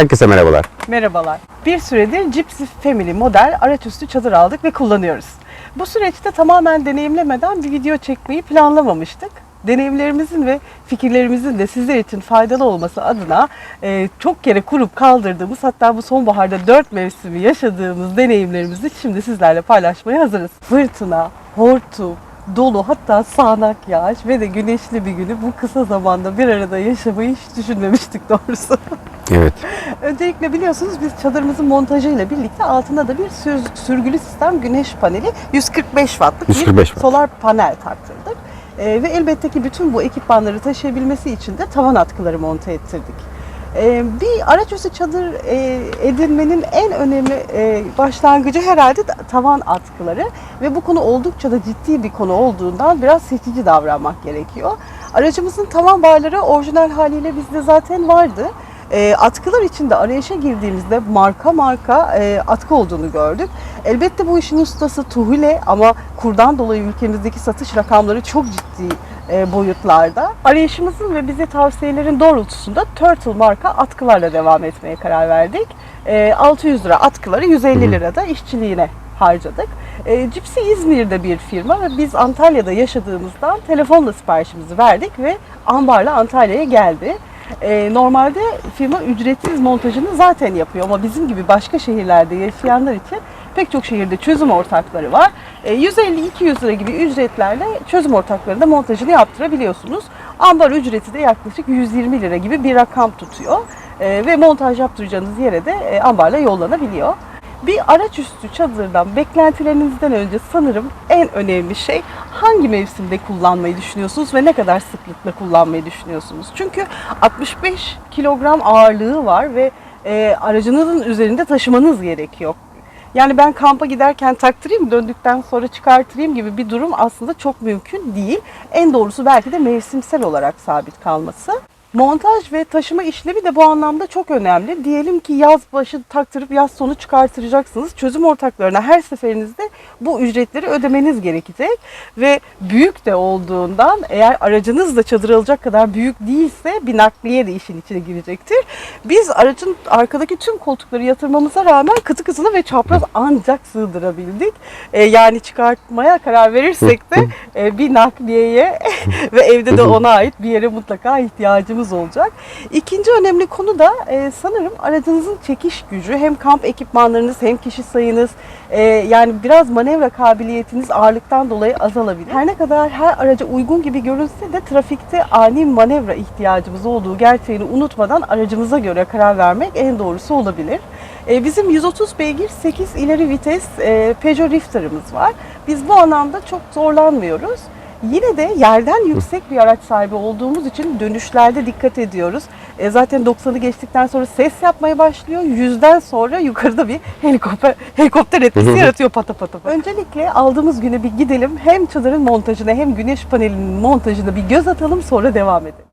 Herkese merhabalar. Merhabalar. Bir süredir Gypsy Family model araçüstü çadır aldık ve kullanıyoruz. Bu süreçte tamamen deneyimlemeden bir video çekmeyi planlamamıştık. Deneyimlerimizin ve fikirlerimizin de sizler için faydalı olması adına e, çok kere kurup kaldırdığımız hatta bu sonbaharda dört mevsimi yaşadığımız deneyimlerimizi şimdi sizlerle paylaşmaya hazırız. Fırtına, hortum, dolu hatta sağanak yağış ve de güneşli bir günü bu kısa zamanda bir arada yaşamayı hiç düşünmemiştik doğrusu. Evet. Öncelikle biliyorsunuz biz çadırımızın montajıyla birlikte altına da bir sür- sürgülü sistem güneş paneli 145 wattlık 145 bir watt. solar panel taktırdık. Ee, ve elbette ki bütün bu ekipmanları taşıyabilmesi için de tavan atkıları monte ettirdik. Ee, bir araçüstü çadır e, edinmenin en önemli e, başlangıcı herhalde de tavan atkıları ve bu konu oldukça da ciddi bir konu olduğundan biraz seçici davranmak gerekiyor. Aracımızın tavan barları orijinal haliyle bizde zaten vardı. E, atkılar içinde arayışa girdiğimizde marka marka e, atkı olduğunu gördük. Elbette bu işin ustası Tuhule ama kurdan dolayı ülkemizdeki satış rakamları çok ciddi boyutlarda. Arayışımızın ve bize tavsiyelerin doğrultusunda Turtle marka atkılarla devam etmeye karar verdik. E, 600 lira atkıları 150 lira da işçiliğine harcadık. E, Gypsy İzmir'de bir firma ve biz Antalya'da yaşadığımızdan telefonla siparişimizi verdik ve ambarla Antalya'ya geldi. E, normalde firma ücretsiz montajını zaten yapıyor ama bizim gibi başka şehirlerde yaşayanlar için pek çok şehirde çözüm ortakları var. E, 150-200 lira gibi ücretlerle çözüm ortaklarında montajını yaptırabiliyorsunuz. Ambar ücreti de yaklaşık 120 lira gibi bir rakam tutuyor. E, ve montaj yaptıracağınız yere de e, ambarla yollanabiliyor. Bir araçüstü çadırdan beklentilerinizden önce sanırım en önemli şey hangi mevsimde kullanmayı düşünüyorsunuz ve ne kadar sıklıkla kullanmayı düşünüyorsunuz? Çünkü 65 kilogram ağırlığı var ve e, aracınızın üzerinde taşımanız gerekiyor. Yani ben kampa giderken taktırayım döndükten sonra çıkartayım gibi bir durum aslında çok mümkün değil. En doğrusu belki de mevsimsel olarak sabit kalması. Montaj ve taşıma işlemi de bu anlamda çok önemli. Diyelim ki yaz başı taktırıp yaz sonu çıkartıracaksınız. Çözüm ortaklarına her seferinizde bu ücretleri ödemeniz gerekecek. Ve büyük de olduğundan eğer aracınız da çadır alacak kadar büyük değilse bir nakliye de işin içine girecektir. Biz aracın arkadaki tüm koltukları yatırmamıza rağmen kıtı kızını ve çapraz ancak sığdırabildik. Ee, yani çıkartmaya karar verirsek de e, bir nakliyeye ve evde de ona ait bir yere mutlaka ihtiyacımız olacak. İkinci önemli konu da e, sanırım aracınızın çekiş gücü hem kamp ekipmanlarınız hem kişi sayınız e, yani biraz manevra kabiliyetiniz ağırlıktan dolayı azalabilir. Her ne kadar her araca uygun gibi görünse de trafikte ani manevra ihtiyacımız olduğu gerçeğini unutmadan aracımıza göre karar vermek en doğrusu olabilir. E, Bizim 130 beygir 8 ileri vites e, Peugeot Rifter'ımız var. Biz bu anlamda çok zorlanmıyoruz. Yine de yerden yüksek bir araç sahibi olduğumuz için dönüşlerde dikkat ediyoruz. E, zaten 90'ı geçtikten sonra ses yapmaya başlıyor. Yüzden sonra yukarıda bir helikopter, helikopter etkisi yaratıyor pata pata. pata. Öncelikle aldığımız güne bir gidelim. Hem çadırın montajına hem güneş panelinin montajına bir göz atalım sonra devam edelim.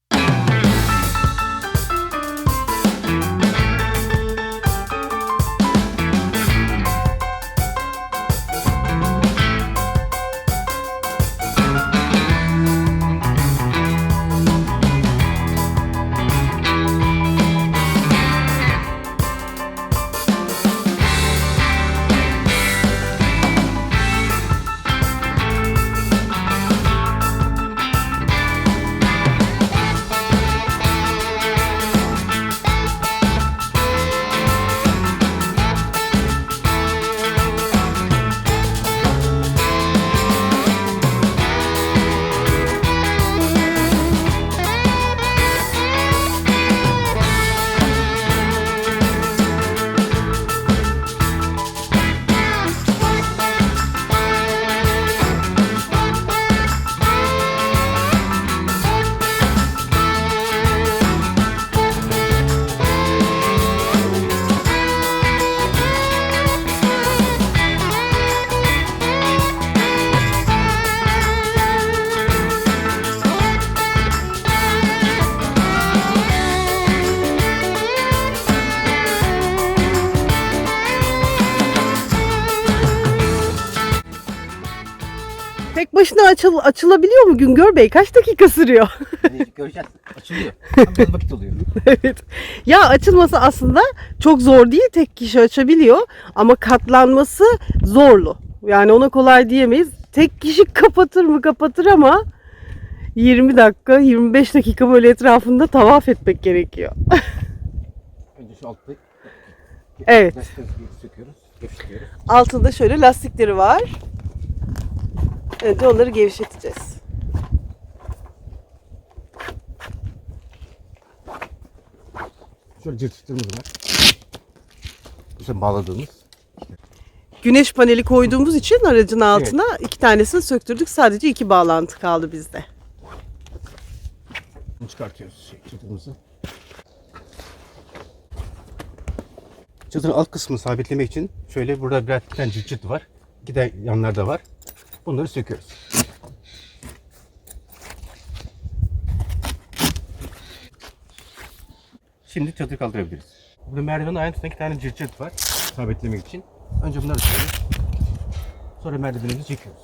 Başına açıl, açılabiliyor mu Güngör Bey? Kaç dakika sürüyor? Hani göreceğiz. Açılıyor. Biraz vakit oluyor. evet. Ya açılması aslında çok zor değil. Tek kişi açabiliyor. Ama katlanması zorlu. Yani ona kolay diyemeyiz. Tek kişi kapatır mı kapatır ama 20 dakika, 25 dakika böyle etrafında tavaf etmek gerekiyor. Önce şu altta Evet. söküyoruz. Altında şöyle lastikleri var. Önce onları gevşeteceğiz. Şöyle cırtıklarımız var. Bizim bağladığımız. Güneş paneli koyduğumuz için aracın altına iki tanesini söktürdük. Sadece iki bağlantı kaldı bizde. Bunu çıkartıyoruz şey, çatımızı. Çatının alt kısmını sabitlemek için şöyle burada birer tane çıt var. İki de yanlarda var. Bunları söküyoruz. Şimdi çatıyı kaldırabiliriz. Burada merdivenin tutan iki tane cırt cırt var. Sabitlemek için. Önce bunları söküyoruz. Sonra merdivenimizi çekiyoruz.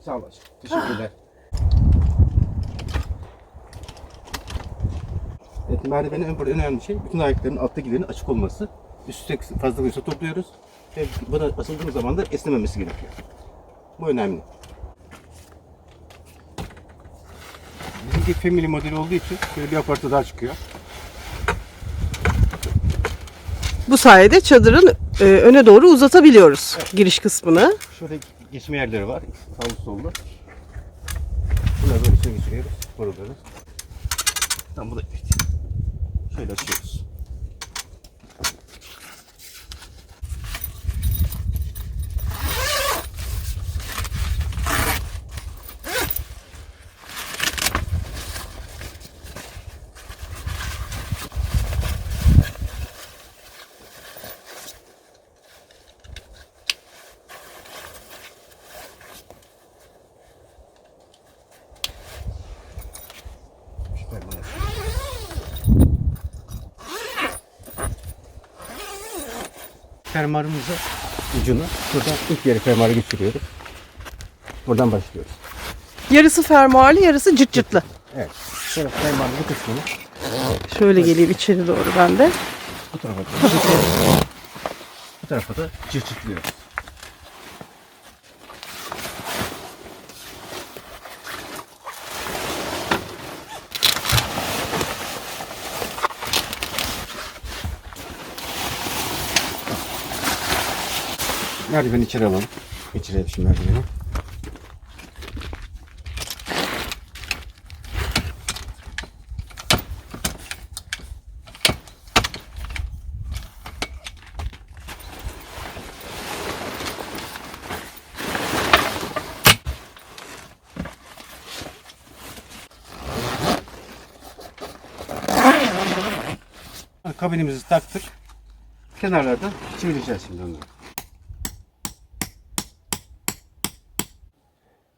Sağ ol aşkım. Teşekkürler. Evet, merdivenin en, önemli şey bütün ayakların alttakilerin açık olması. Üstte fazla koysa topluyoruz. Ve buna asıldığımız zaman da esnememesi gerekiyor. Bu önemli. Bizimki family modeli olduğu için şöyle bir apartı daha çıkıyor. Bu sayede çadırın e, öne doğru uzatabiliyoruz giriş kısmını. Şöyle geçme yerleri var. Sağlı sollu. Bunları böyle içine geçiriyoruz. Boruları. Tamam bu da evet. Şöyle açıyoruz. Fermuarımızı ucunu buradan ilk yere fermuara geçiriyoruz. Buradan başlıyoruz. Yarısı fermuarlı, yarısı cırt cırtlı. Evet. Sonra fermuarın bu kısmını Şöyle geleyim içeri doğru ben de. bu tarafa da bu tarafa da çırçıtlıyoruz. Merdiveni içeri alalım. Geçirelim şimdi merdiveni. Kabinimizi taktık. Kenarlardan çevireceğiz şimdi onları.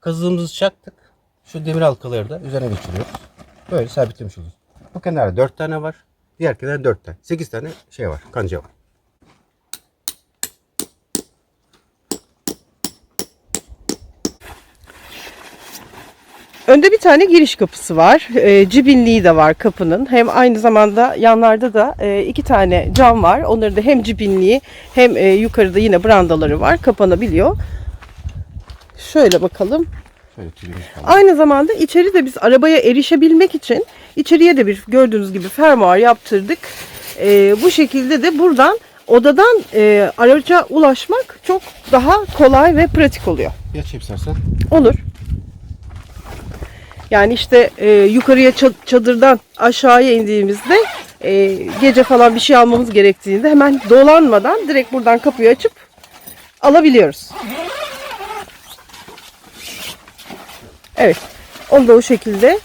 Kazığımızı çaktık. Şu demir halkaları da üzerine geçiriyoruz. Böyle sabitlemiş oluruz. Bu kenarda 4 tane var. Diğer kenarda 4 tane. 8 tane şey var. Kanca var. Önde bir tane giriş kapısı var. E, cibinliği de var kapının. Hem aynı zamanda yanlarda da e, iki tane cam var. Onları da hem cibinliği hem e, yukarıda yine brandaları var. Kapanabiliyor. Şöyle bakalım. Şöyle falan. Aynı zamanda içeri de biz arabaya erişebilmek için içeriye de bir gördüğünüz gibi fermuar yaptırdık. Ee, bu şekilde de buradan odadan e, araca ulaşmak çok daha kolay ve pratik oluyor. Açayım istersen. Olur. Yani işte e, yukarıya ça- çadırdan aşağıya indiğimizde e, gece falan bir şey almamız gerektiğinde hemen dolanmadan direkt buradan kapıyı açıp alabiliyoruz. Evet. Onu da o şekilde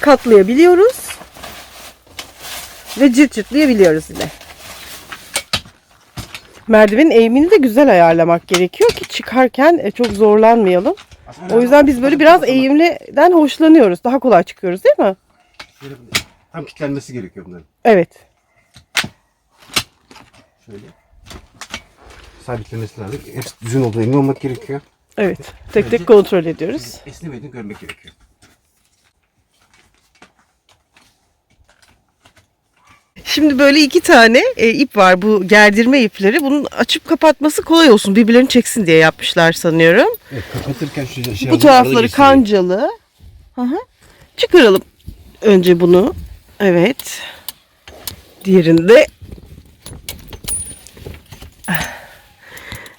katlayabiliyoruz. Ve cırt cırtlayabiliyoruz yine. Merdivenin eğimini de güzel ayarlamak gerekiyor ki çıkarken e, çok zorlanmayalım. O yüzden biz böyle biraz eğimliden hoşlanıyoruz. Daha kolay çıkıyoruz değil mi? Tam kilitlenmesi gerekiyor bunların. Evet. Şöyle. sabitlemesi lazım. Hepsi düzgün olduğuna emin olmak gerekiyor. Evet. Tek tek kontrol ediyoruz. Esnemediğini görmek gerekiyor. Şimdi böyle iki tane e, ip var bu gerdirme ipleri. Bunun açıp kapatması kolay olsun. Birbirlerini çeksin diye yapmışlar sanıyorum. Evet, kapatırken şu şey Bu tarafları kancalı. Hı. Çıkaralım önce bunu. Evet. Diğerinde.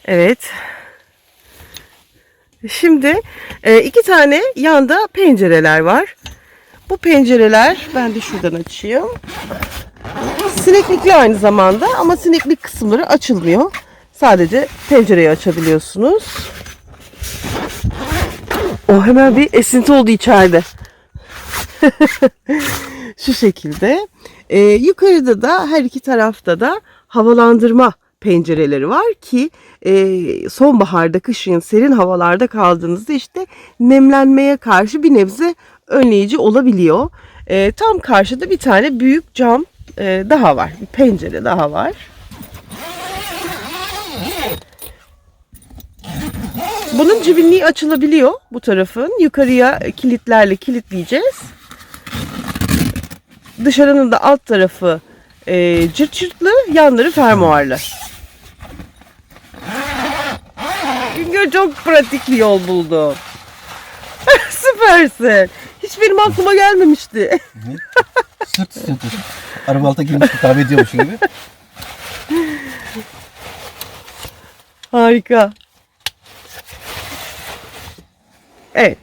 Evet. Şimdi e, iki tane yanda pencereler var. Bu pencereler ben de şuradan açayım. Sineklikli aynı zamanda ama sineklik kısımları açılmıyor. Sadece pencereyi açabiliyorsunuz. O hemen bir esinti oldu içeride. Şu şekilde. Ee, yukarıda da her iki tarafta da havalandırma pencereleri var ki e, sonbaharda, kışın serin havalarda kaldığınızda işte nemlenmeye karşı bir nebze önleyici olabiliyor. E, tam karşıda bir tane büyük cam e, daha var. Bir pencere daha var. Bunun cibinliği açılabiliyor bu tarafın. Yukarıya kilitlerle kilitleyeceğiz. Dışarının da alt tarafı e, cırt cırtlı, yanları fermuarlı. Güngör çok pratik bir yol buldu. Süpersin. Hiç benim aklıma gelmemişti. Sırt sırt. Araba alta girmiş kahve ediyormuş gibi. Harika. Evet.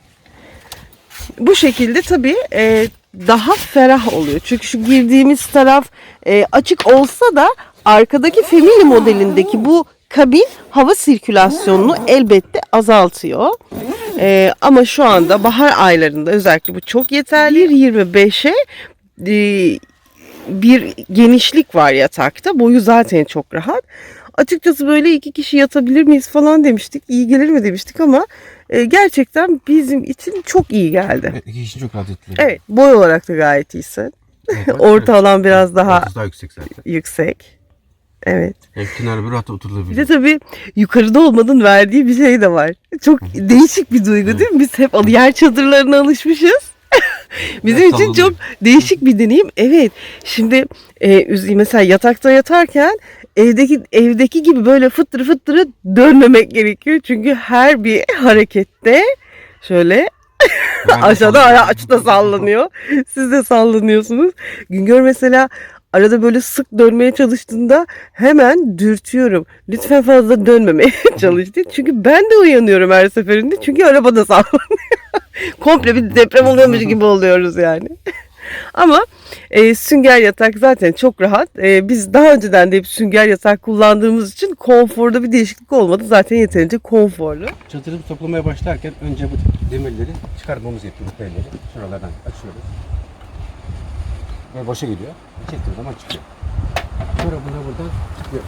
Bu şekilde tabii e, daha ferah oluyor. Çünkü şu girdiğimiz taraf e, açık olsa da arkadaki Femini modelindeki bu kabin hava sirkülasyonunu elbette azaltıyor. E, ama şu anda bahar aylarında özellikle bu çok yeterli. 25'e e, bir genişlik var yatakta. Boyu zaten çok rahat. Açıkçası böyle iki kişi yatabilir miyiz falan demiştik. İyi gelir mi demiştik ama e, gerçekten bizim için çok iyi geldi. Evet, iki kişi çok rahat ettiler. Evet, boy olarak da gayet iyisin. Orta alan biraz daha Ortası daha yüksek zaten. yüksek. Evet. Yani kenarı bir rahat Bir de tabii yukarıda olmanın verdiği bir şey de var. Çok değişik bir duygu değil mi? Biz hep al- yer çadırlarına alışmışız. Bizim Biraz için çok değişik bir deneyim. Evet. Şimdi e, üz- mesela yatakta yatarken evdeki evdeki gibi böyle fıttırı fıttırı dönmemek gerekiyor. Çünkü her bir harekette şöyle Aşağıda araçta sallanıyor. Siz de sallanıyorsunuz. Güngör mesela arada böyle sık dönmeye çalıştığında hemen dürtüyorum. Lütfen fazla dönmemeye çalıştı. Çünkü ben de uyanıyorum her seferinde. Çünkü araba da sallanıyor. Komple bir deprem oluyormuş gibi oluyoruz yani. Ama e, sünger yatak zaten çok rahat. E, biz daha önceden de hep sünger yatak kullandığımız için konforda bir değişiklik olmadı. Zaten yeterince konforlu. Çadırı toplamaya başlarken önce bu demirleri çıkartmamız bu Belleri. Şuralardan açıyoruz. Ve boşa gidiyor. Çektiğim zaman çıkıyor. Sonra buna buradan çıkıyor.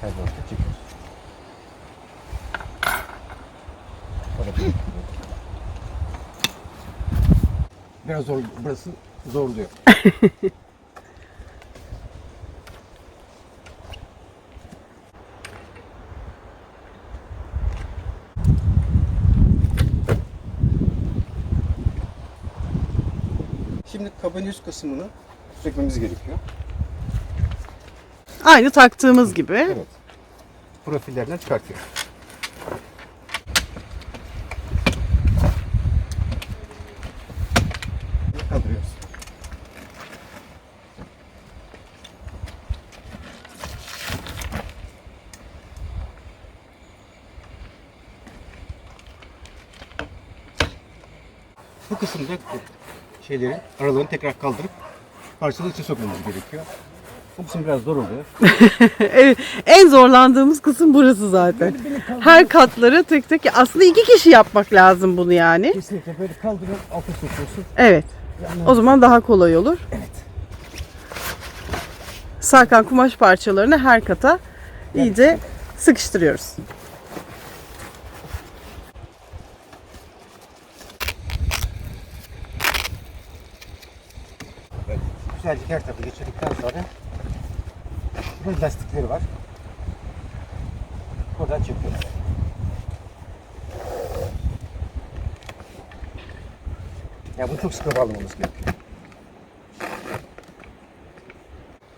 Her boşta çekiyoruz. Sonra böyle çıkıyor. Biraz zor, burası zorluyor. Şimdi kabin üst kısmını sökmemiz gerekiyor. Aynı taktığımız gibi. Evet. Profillerden çıkartıyor. Şeyleri, aralarını tekrar kaldırıp parçalı içe sokmamız gerekiyor. Bu kısım biraz zor oluyor. Evet, en zorlandığımız kısım burası zaten. Her katları tek tek aslında iki kişi yapmak lazım bunu yani. Kesinlikle böyle kaldırıp alta sokuyorsun. Evet. O zaman daha kolay olur. Evet. Sarkan kumaş parçalarını her kata iyice sıkıştırıyoruz. Güzelce her tarafı geçirdikten sonra Burada lastikleri var. Buradan çekiyoruz. Ya bunu çok sıkı bağlamamız gerekiyor.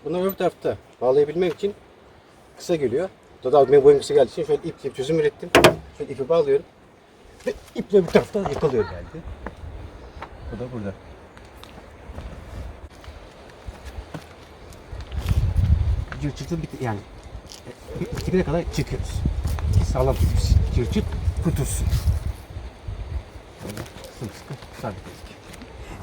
Bunu öbür tarafta bağlayabilmek için kısa geliyor. Dada benim boyum kısa geldiği için şöyle iple bir çözüm ürettim. Şöyle ipi bağlıyorum. Ve iple bir tarafta yakalıyor geldi. Bu da burada. Cırçıtı bit yani e, bitimine kadar çekiyoruz. Ki sağlam cırçıt kurtulsun. Sımsıkı sabitledik.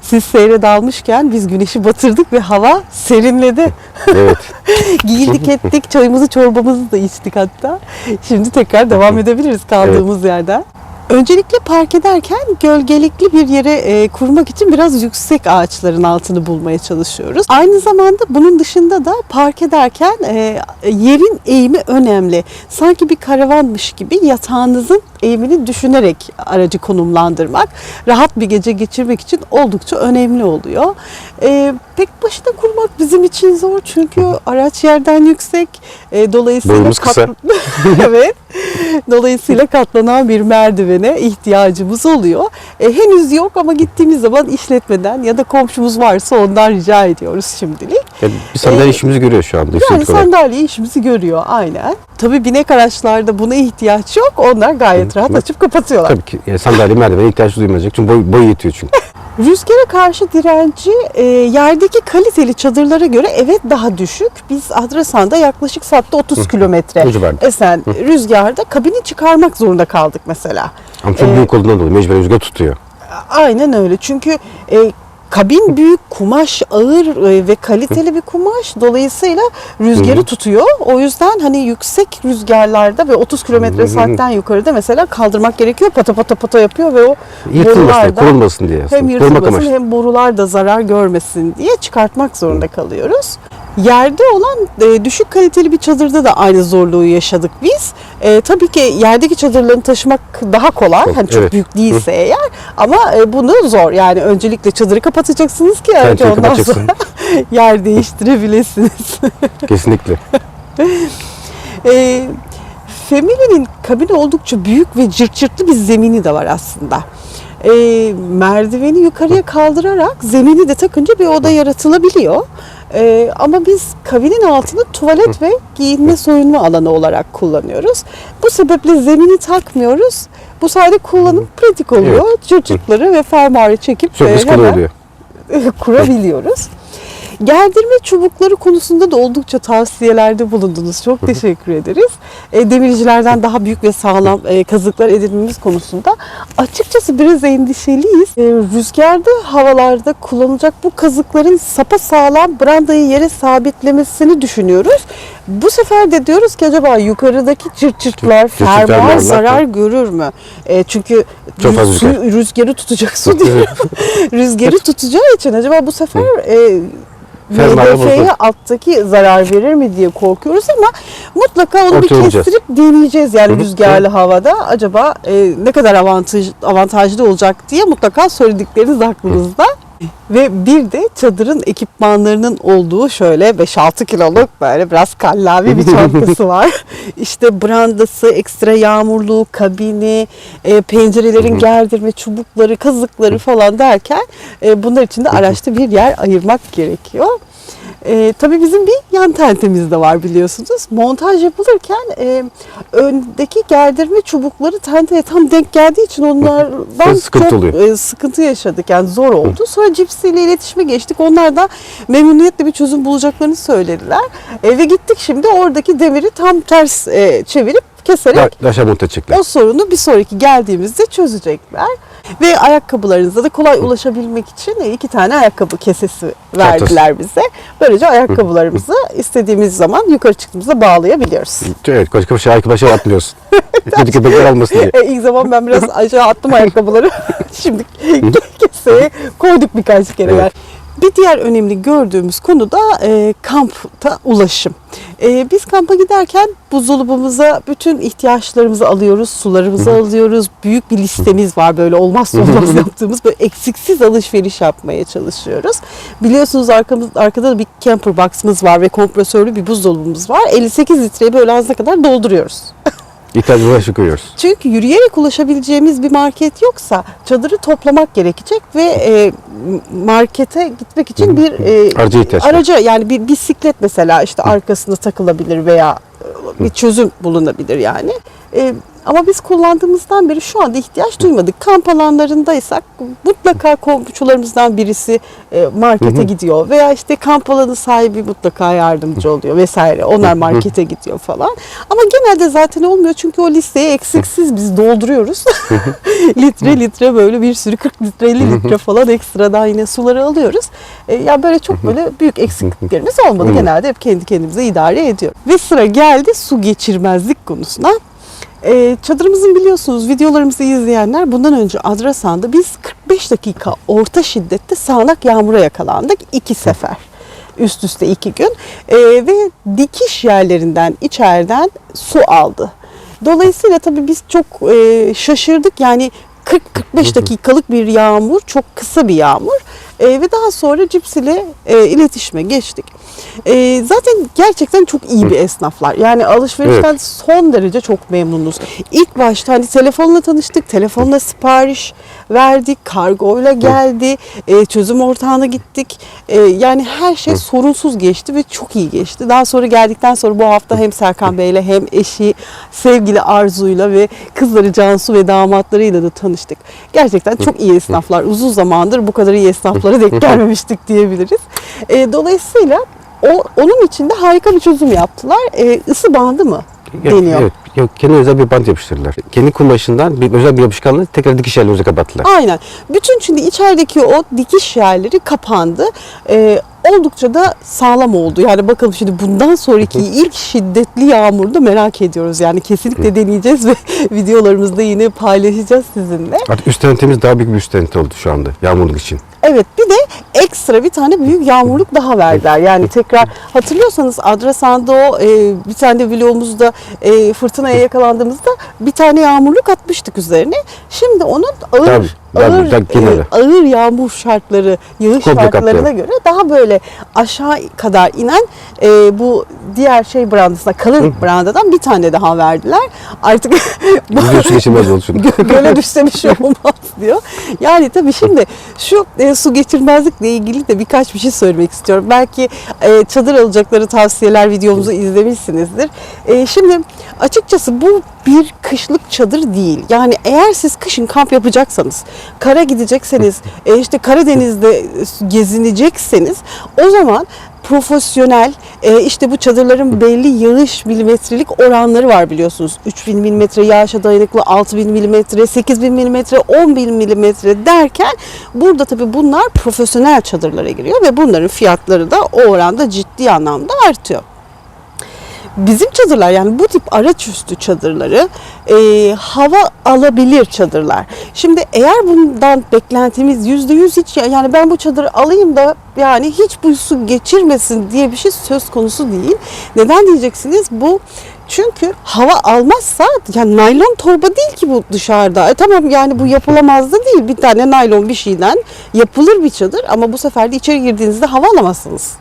Siz seyre dalmışken biz güneşi batırdık ve hava serinledi. Evet. Giyindik ettik, çayımızı çorbamızı da içtik hatta. Şimdi tekrar devam edebiliriz kaldığımız yerden. Öncelikle park ederken gölgelikli bir yere e, kurmak için biraz yüksek ağaçların altını bulmaya çalışıyoruz. Aynı zamanda bunun dışında da park ederken e, yerin eğimi önemli. Sanki bir karavanmış gibi yatağınızın eğimini düşünerek aracı konumlandırmak rahat bir gece geçirmek için oldukça önemli oluyor. E, tek başına kurmak bizim için zor çünkü araç yerden yüksek. E, dolayısıyla Boyumuz kısa. evet. Dolayısıyla katlanan bir merdivene ihtiyacımız oluyor. E, henüz yok ama gittiğimiz zaman işletmeden ya da komşumuz varsa ondan rica ediyoruz şimdilik. Yani bir sandalye Ee, işimizi görüyor şu anda. Yani olarak. sandalye işimizi görüyor aynen. Tabii binek araçlarda buna ihtiyaç yok. Onlar gayet rahat açıp kapatıyorlar. Tabii ki yani sandalye merdivene ihtiyaç duymayacak. Çünkü boy, boy yetiyor çünkü. Rüzgara karşı direnci e, yerdeki kaliteli çadırlara göre evet daha düşük. Biz Adrasan'da yaklaşık saatte 30 kilometre esen rüzgarda kabini çıkarmak zorunda kaldık mesela. Ama çok Ee, büyük olduğundan dolayı mecburen rüzgar tutuyor. Aynen öyle. Çünkü e, kabin büyük, kumaş ağır e, ve kaliteli bir kumaş. Dolayısıyla rüzgarı tutuyor. O yüzden hani yüksek rüzgarlarda ve 30 kilometre saatten yukarıda mesela kaldırmak gerekiyor. Pata pata pata yapıyor ve o borular kurulmasın diye aslında. hem yırtılmasın hem borular da zarar görmesin diye çıkartmak zorunda kalıyoruz. Yerde olan e, düşük kaliteli bir çadırda da aynı zorluğu yaşadık biz. E, tabii ki yerdeki çadırlarını taşımak daha kolay. Hani çok evet. büyük değilse eğer. Ama e, bunu zor. Yani öncelikle çadırı kapatacaksınız ki önce Pencereyi ondan sonra yer değiştirebilirsiniz. Kesinlikle. E, Family'nin kabini oldukça büyük ve cırt cırtlı bir zemini de var aslında. E, merdiveni yukarıya kaldırarak zemini de takınca bir oda yaratılabiliyor. E, ama biz kabinin altını tuvalet ve giyinme soyunma alanı olarak kullanıyoruz. Bu sebeple zemini takmıyoruz. Bu sayede kullanım pratik oluyor. Cırt cırtları ve fermuarı çekip Çok e, hemen oluyor. kurabiliyoruz. Gerdirme çubukları konusunda da oldukça tavsiyelerde bulundunuz. Çok teşekkür ederiz. E, demircilerden daha büyük ve sağlam e, kazıklar edinmemiz konusunda açıkçası biraz endişeliyiz. E, rüzgarda havalarda kullanılacak bu kazıkların sapa sağlam brandayı yere sabitlemesini düşünüyoruz. Bu sefer de diyoruz ki acaba yukarıdaki Cırt cırt fermuar zarar görür mü? E, çünkü Çok su- rüzgar. rüzgarı tutacak su değil. rüzgarı tutacağı için acaba bu sefer e, Bozulur. alttaki zarar verir mi diye korkuyoruz ama mutlaka onu bir kestirip deneyeceğiz yani rüzgarlı havada. Acaba e, ne kadar avantaj, avantajlı olacak diye mutlaka söyledikleriniz aklınızda. Ve bir de çadırın ekipmanlarının olduğu şöyle 5-6 kiloluk böyle biraz kallavi bir çantası var. İşte brandası, ekstra yağmurluğu, kabini, e, pencerelerin gerdirme çubukları, kazıkları falan derken e, bunlar için de araçta bir yer ayırmak gerekiyor. E, tabii bizim bir yan tentemiz de var biliyorsunuz. Montaj yapılırken e, öndeki gerdirme çubukları tenteye tam denk geldiği için onlardan sıkıntı çok oluyor. e, sıkıntı yaşadık. Yani zor oldu. Sonra cipsiyle iletişime geçtik. Onlar da memnuniyetle bir çözüm bulacaklarını söylediler. E, ve gittik şimdi oradaki demiri tam ters e, çevirip keserek Aşağı monte o sorunu bir sonraki geldiğimizde çözecekler. Ve ayakkabılarınıza da kolay ulaşabilmek için iki tane ayakkabı kesesi verdiler bize. Böylece ayakkabılarımızı istediğimiz zaman yukarı çıktığımızda bağlayabiliyoruz. Evet, bir şey arkadaşa atmıyorsun. Kötü köpekler almasın diye. E, ilk zaman ben biraz aşağı attım ayakkabıları. Şimdi keseye koyduk birkaç kere. Evet. Yani. Bir diğer önemli gördüğümüz konu da e, kampta ulaşım. E, biz kampa giderken buzdolabımıza bütün ihtiyaçlarımızı alıyoruz, sularımızı alıyoruz. Büyük bir listemiz var böyle olmazsa olmaz yaptığımız böyle eksiksiz alışveriş yapmaya çalışıyoruz. Biliyorsunuz arkamız, arkada da bir camper box'ımız var ve kompresörlü bir buzdolabımız var. 58 litreyi böyle ağzına kadar dolduruyoruz. İhtiyacımıza aşı koyuyoruz. Çünkü yürüyerek ulaşabileceğimiz bir market yoksa çadırı toplamak gerekecek ve e, markete gitmek için bir e, Araca ihtiyaç var. araca yani bir bisiklet mesela işte arkasında takılabilir veya bir çözüm bulunabilir yani. E, ama biz kullandığımızdan beri şu anda ihtiyaç duymadık. Kamp alanlarındaysak mutlaka komşularımızdan birisi e, markete gidiyor veya işte kamp alanı sahibi mutlaka yardımcı oluyor vesaire. Onlar markete gidiyor falan. Ama genelde zaten olmuyor çünkü o listeye eksiksiz biz dolduruyoruz. litre litre böyle bir sürü 40 litre 50 litre falan ekstradan yine suları alıyoruz. E, ya böyle çok böyle büyük eksikliklerimiz olmadı. Genelde hep kendi kendimize idare ediyor. Ve sıra geldi su geçirmezlik konusuna. Ee, çadırımızın biliyorsunuz videolarımızı izleyenler bundan önce Adrasan'da biz 45 dakika orta şiddette sağanak yağmura yakalandık iki sefer. Üst üste iki gün. Ee, ve dikiş yerlerinden içeriden su aldı. Dolayısıyla tabii biz çok e, şaşırdık. Yani 40-45 dakikalık bir yağmur çok kısa bir yağmur Ee, ve daha sonra Cips ile e, iletişime geçtik. Ee, zaten gerçekten çok iyi bir esnaflar. Yani alışverişten son derece çok memnunuz. İlk başta hani telefonla tanıştık, telefonla sipariş verdik, kargoyla geldi, e, çözüm ortağına gittik. E, yani her şey sorunsuz geçti ve çok iyi geçti. Daha sonra geldikten sonra bu hafta hem Serkan Bey'le hem eşi sevgili Arzu'yla ve kızları Cansu ve damatlarıyla da tanıştık. Gerçekten çok iyi esnaflar. Uzun zamandır bu kadar iyi esnaflara denk gelmemiştik diyebiliriz. E, dolayısıyla o, onun için de harika bir çözüm yaptılar. E, ısı bandı mı deniyor? Evet. Yok, kendi özel bir bant yapıştırırlar. Kendi kumaşından bir özel bir yapışkanla tekrar dikiş yerlerimize kapattılar. Aynen. Bütün şimdi içerideki o dikiş yerleri kapandı. Ee, oldukça da sağlam oldu. Yani bakalım şimdi bundan sonraki ilk şiddetli yağmurda merak ediyoruz. Yani kesinlikle deneyeceğiz ve videolarımızda yine paylaşacağız sizinle. Artık üst tenetimiz daha büyük bir üst oldu şu anda yağmurluk için. Evet bir de ekstra bir tane büyük yağmurluk daha verdiler. Yani tekrar hatırlıyorsanız Adrasan'da o e, bir tane de vlogumuzda e, fırtınaya yakalandığımızda bir tane yağmurluk atmıştık üzerine. Şimdi onun ağır Tabii, ağır, e, ağır yağmur şartları, yağış Komple şartlarına kaplıyor. göre daha böyle aşağı kadar inen e, bu diğer şey brandasına kalın brandadan bir tane daha verdiler. Artık göle düşse bir şey olmaz diyor. Yani tabii şimdi şu e, su geçirmezlikle ilgili de birkaç bir şey söylemek istiyorum. Belki e, çadır alacakları tavsiyeler videomuzu izlemişsinizdir. E, şimdi açıkçası bu bir kışlık çadır değil. Yani eğer siz kışın kamp yapacaksanız, kara gidecekseniz, e, işte Karadeniz'de gezinecekseniz o zaman profesyonel e, işte bu çadırların belli yağış milimetrelik oranları var biliyorsunuz. 3000 milimetre yağışa dayanıklı, 6000 milimetre, 8000 milimetre, 10000 milimetre derken burada tabii bunlar profesyonel çadırlara giriyor ve bunların fiyatları da o oranda ciddi anlamda artıyor. Bizim çadırlar yani bu tip araç üstü çadırları e, hava alabilir çadırlar. Şimdi eğer bundan beklentimiz yüzde yüz hiç yani ben bu çadırı alayım da yani hiç bu su geçirmesin diye bir şey söz konusu değil. Neden diyeceksiniz? Bu çünkü hava almazsa yani naylon torba değil ki bu dışarıda. E tamam yani bu yapılamaz da değil. Bir tane naylon bir şeyden yapılır bir çadır ama bu sefer de içeri girdiğinizde hava alamazsınız.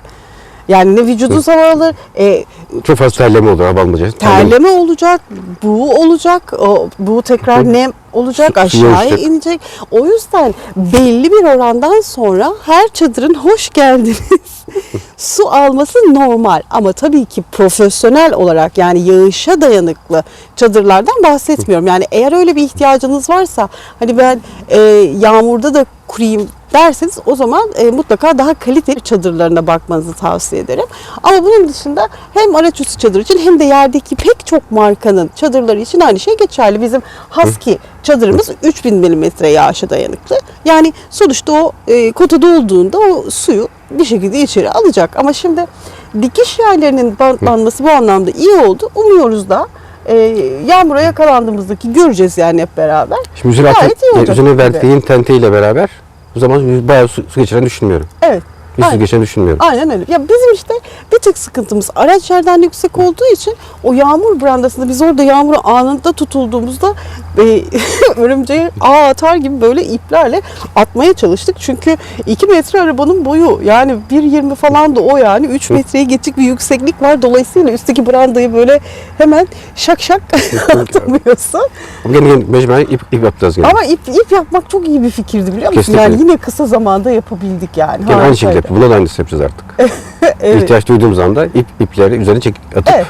Yani ne vücudunuz hava alır, e, Çok fazla terleme olur hava almayacağız. terleme olacak, buğu olacak, o, bu tekrar nem olacak, Su- suya aşağıya uçacak. inecek. O yüzden belli bir orandan sonra her çadırın hoş geldiniz su alması normal. Ama tabii ki profesyonel olarak yani yağışa dayanıklı çadırlardan bahsetmiyorum. Yani eğer öyle bir ihtiyacınız varsa hani ben e, yağmurda da kurayım derseniz o zaman e, mutlaka daha kaliteli çadırlarına bakmanızı tavsiye ederim. Ama bunun dışında hem araç üstü çadır için hem de yerdeki pek çok markanın çadırları için aynı şey geçerli. Bizim Husky çadırımız 3000 milimetre yağışa dayanıklı. Yani sonuçta o e, kota dolduğunda o suyu bir şekilde içeri alacak. Ama şimdi dikiş yerlerinin bantlanması bu anlamda iyi oldu. Umuyoruz da e, yağmura yakalandığımızdaki göreceğiz yani hep beraber. Şimdi üzerine, Gayet iyi olacak üzerine verdiğin tente ile beraber o zaman bayağı su, su geçiren düşünmüyorum. Evet. Hiç Aynen. geçeni düşünmüyorum. Aynen öyle. Ya bizim işte bir tek sıkıntımız araç yerden yüksek olduğu için o yağmur brandasında biz orada yağmuru anında tutulduğumuzda e, örümceği ağ atar gibi böyle iplerle atmaya çalıştık. Çünkü 2 metre arabanın boyu yani 1.20 falan da o yani 3 metreye geçik bir yükseklik var. Dolayısıyla üstteki brandayı böyle hemen şak şak atamıyorsun. Ama gene mecburen ip, ip yapacağız gene. Ama ip, ip yapmak çok iyi bir fikirdi biliyor musun? Kesinlikle. Yani yine kısa zamanda yapabildik yani. Gene aynı şekilde Harikaydı. yapıyoruz. Buna da aynısı yapacağız artık. Evet. İhtiyaç duyduğumuz anda ip, ipleri üzerine çek, atıp Evet,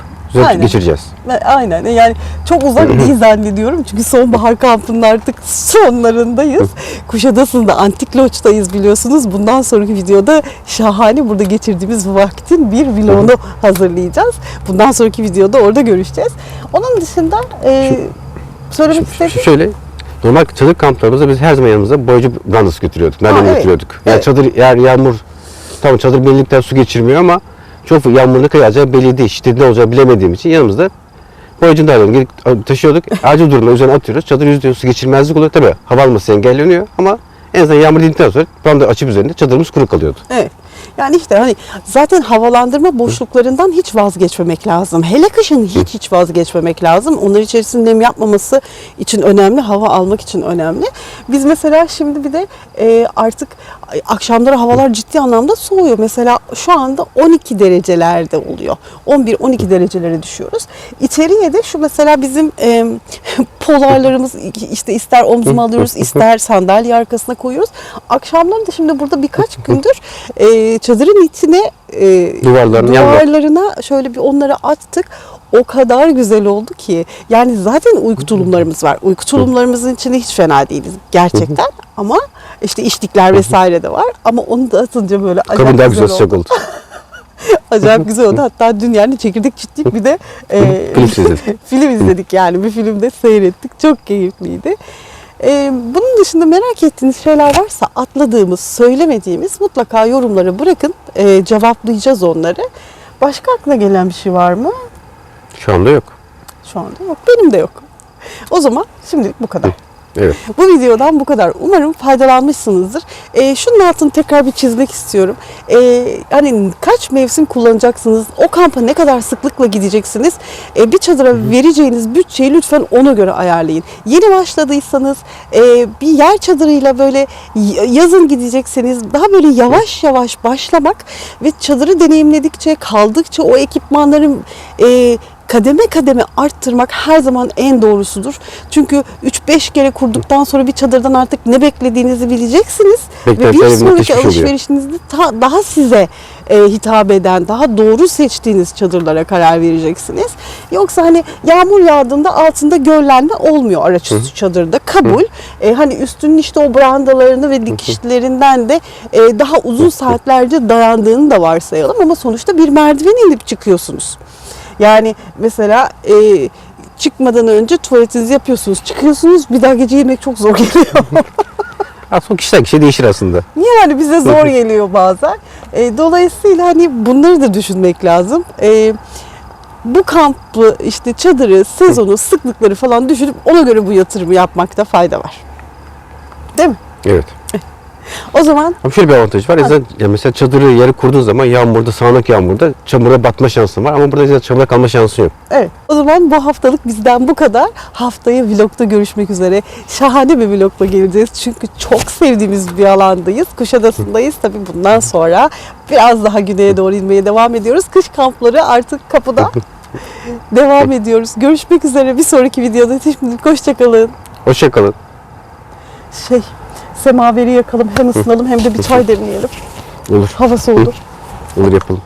aynen. geçireceğiz. Aynen yani çok uzak değil zannediyorum çünkü sonbahar kampının artık sonlarındayız. Kuşadası'nda Antik Lodge'dayız biliyorsunuz. Bundan sonraki videoda şahane burada geçirdiğimiz vaktin bir vlogunu hazırlayacağız. Bundan sonraki videoda orada görüşeceğiz. Onun dışında e, söylemek Şimdi, istediğim şöyle, normal çadır kamplarımızda biz her zaman yanımızda boyacı brandası götürüyorduk. Nereden Ha, evet. götürüyorduk? Yani çadır eğer yağmur, tamam çadır belirlikten su geçirmiyor ama çok yağmur ne kadar yağacağı belli değil. Şiddetli olacağı bilemediğim için yanımızda boyacının dairelerine gelip taşıyorduk. Acil durumda üzerine atıyoruz. Çadır yüzde su geçirmezlik oluyor. Tabii hava alması engelleniyor ama en azından yağmur dindikten sonra branda açıp üzerinde çadırımız kuru kalıyordu. Evet. Yani işte hani zaten havalandırma boşluklarından hiç vazgeçmemek lazım. Hele kışın hiç hiç vazgeçmemek lazım. Onlar içerisinde nem yapmaması için önemli, hava almak için önemli. Biz mesela şimdi bir de e, artık akşamları havalar ciddi anlamda soğuyor. Mesela şu anda 12 derecelerde oluyor. 11-12 derecelere düşüyoruz. İçeriye de şu mesela bizim e, polarlarımız işte ister omzuma alıyoruz, ister sandalye arkasına koyuyoruz. Akşamları da şimdi burada birkaç gündür e, çadırın içine e, bak- duvarlarına şöyle bir onları attık. O kadar güzel oldu ki. Yani zaten uyku tulumlarımız var. Uyku tulumlarımızın içinde hiç fena değiliz gerçekten. Ama işte içlikler vesaire de var. Ama onu da atınca böyle acayip Kabin daha güzel, güzel sıcak oldu. Acayip güzel oldu. Hatta dün yani çekirdek çitleyip bir de e, Film izledik. film izledik yani. Bir filmde seyrettik. Çok keyifliydi. E, bunun dışında merak ettiğiniz şeyler varsa atladığımız, söylemediğimiz mutlaka yorumlara bırakın. E, cevaplayacağız onları. Başka aklına gelen bir şey var mı? Şu anda yok. Şu anda yok. Benim de yok. O zaman şimdilik bu kadar. Evet. Bu videodan bu kadar. Umarım faydalanmışsınızdır. E, şunun altını tekrar bir çizmek istiyorum. E, hani kaç mevsim kullanacaksınız? O kampa ne kadar sıklıkla gideceksiniz? E, bir çadıra vereceğiniz bütçeyi lütfen ona göre ayarlayın. Yeni başladıysanız e, bir yer çadırıyla böyle yazın gidecekseniz daha böyle yavaş yavaş başlamak ve çadırı deneyimledikçe kaldıkça o ekipmanların e, kademe kademe arttırmak her zaman en doğrusudur. Çünkü 3-5 kere kurduktan sonra bir çadırdan artık ne beklediğinizi bileceksiniz. Ve bir sonraki alışverişinizde ta- daha size e, hitap eden, daha doğru seçtiğiniz çadırlara karar vereceksiniz. Yoksa hani yağmur yağdığında altında göllenme olmuyor araçüstü çadırda. Kabul. E, hani üstünün işte o brandalarını ve dikişlerinden de e, daha uzun saatlerce dayandığını da varsayalım ama sonuçta bir merdiven inip çıkıyorsunuz. Yani mesela e, çıkmadan önce tuvaletinizi yapıyorsunuz, çıkıyorsunuz bir daha gece yemek çok zor geliyor. Aslında kişiden kişiye değişir aslında. yani bize zor geliyor bazen. E, dolayısıyla hani bunları da düşünmek lazım. E, bu kampı işte çadırı, sezonu, sıklıkları falan düşünüp ona göre bu yatırımı yapmakta fayda var. Değil mi? Evet. O zaman Ama şöyle bir avantaj var. Zaten ya mesela çadırı yeri kurduğun zaman yağmurda, sağanak yağmurda çamura batma şansın var. Ama burada zaten çamura kalma şansın yok. Evet. O zaman bu haftalık bizden bu kadar. Haftaya vlogda görüşmek üzere. Şahane bir vlogla geleceğiz. Çünkü çok sevdiğimiz bir alandayız. Kuşadası'ndayız. Tabii bundan sonra biraz daha güneye doğru inmeye devam ediyoruz. Kış kampları artık kapıda. devam ediyoruz. Görüşmek üzere bir sonraki videoda. Şimdilik hoşçakalın. Hoşçakalın. Şey, semaveri yakalım. Hem ısınalım hem de bir çay demleyelim. Olur. Hava soğudu. Olur yapalım.